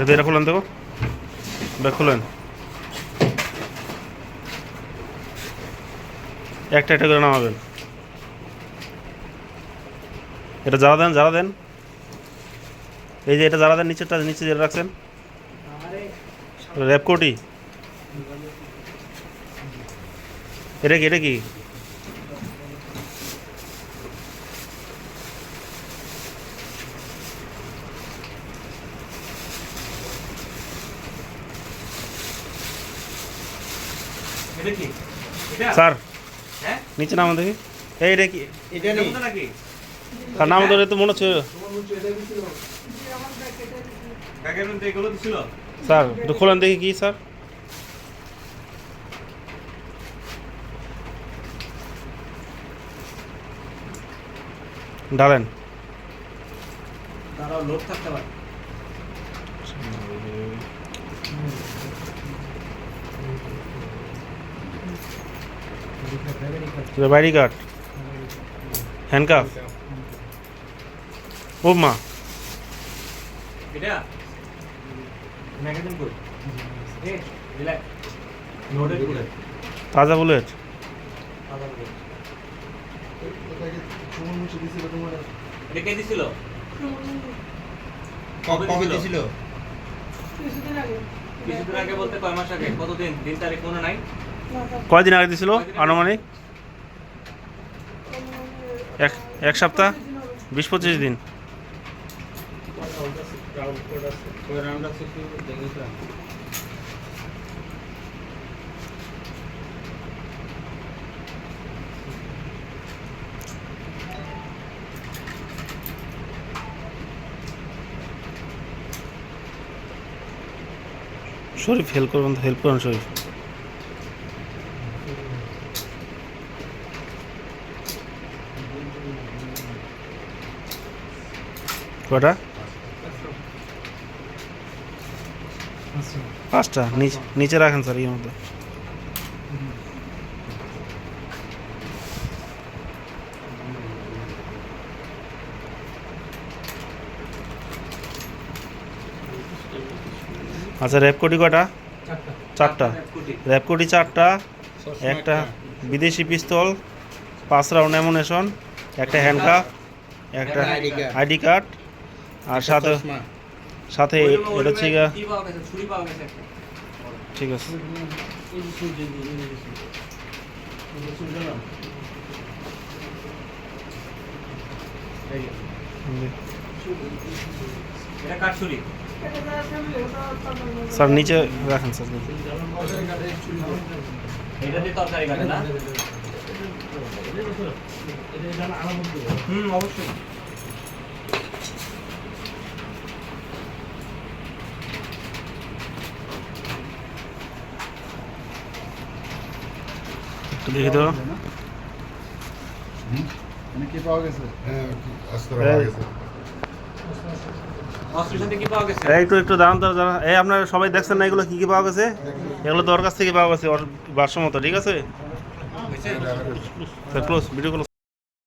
এটা খুলেন দেখো। ব্যাগ খুলেন। একটা একটা করে নামাবেন। এটা জ্বালা দেন জ্বালা দেন। এই যে এটা জ্বালা দেন, নিচেরটা, নিচে যেটা রাখছেন। র্যাপকোটি। এটা কি এটা কি? স্যার। হ্যাঁ? নিচে নামান দেখি। এই এটা কি? নাম ধরে তো মনে হচ্ছে। ব্যাগের মধ্যে এগুলো স্যার একটু খোলেন দেখি কি স্যার। ডালেন তারাও লোড থাকতে পারে। বাইরি কার্ড হ্যান্ডকাফ ও মা এটা ম্যাগাজিন কই এ রিল্যাক্স লোডেড করে তাজা বুলেট এটা কে দিছিল? কবে কবে দিছিল? কিছুদিন আগে। কিছুদিন আগে বলতে কয় মাস আগে? কতদিন? দিন তারিখ মনে নাই? কয়দিন আগে দিছিল? আনুমানিক? এক এক সপ্তাহ? বিশ পঁচিশ দিন। শরীফ হেল্প করবেন হেল্প করুন শরীফ। কটা? পাঁচটা। নিচে নিচে রাখেন স্যার এর মধ্যে আচ্ছা র্যাপকোটি কটা? চারটা। র্যাপকোটি চারটা একটা বিদেশি পিস্তল পাঁচ রাউন্ড অ্যামুনেশন একটা হ্যান্ডকাপ একটা। আইডি কার্ড আর সাথে সাথে এটা হচ্ছে গিয়া- কি পাওয়া গেছে ছুরি পাওয়া গেছে ঠিক আছে। স্যার নিচে রাখেন স্যার এটা দিয়ে তরকারি কাটে না? হুম অবশ্যই। একটু দেখে দেবো কি পাওয়া গেছে? হ্যাঁ অস্ত্র পাওয়া গেছে। গেছে? এই একটু একটু দাঁড়ান এই আপনারা সবাই দেখছেন না এগুলো কী কী পাওয়া গেছে? এগুলো দরকার থেকে পাওয়া গেছে ভারসাম্য ঠিক আছে? Close video close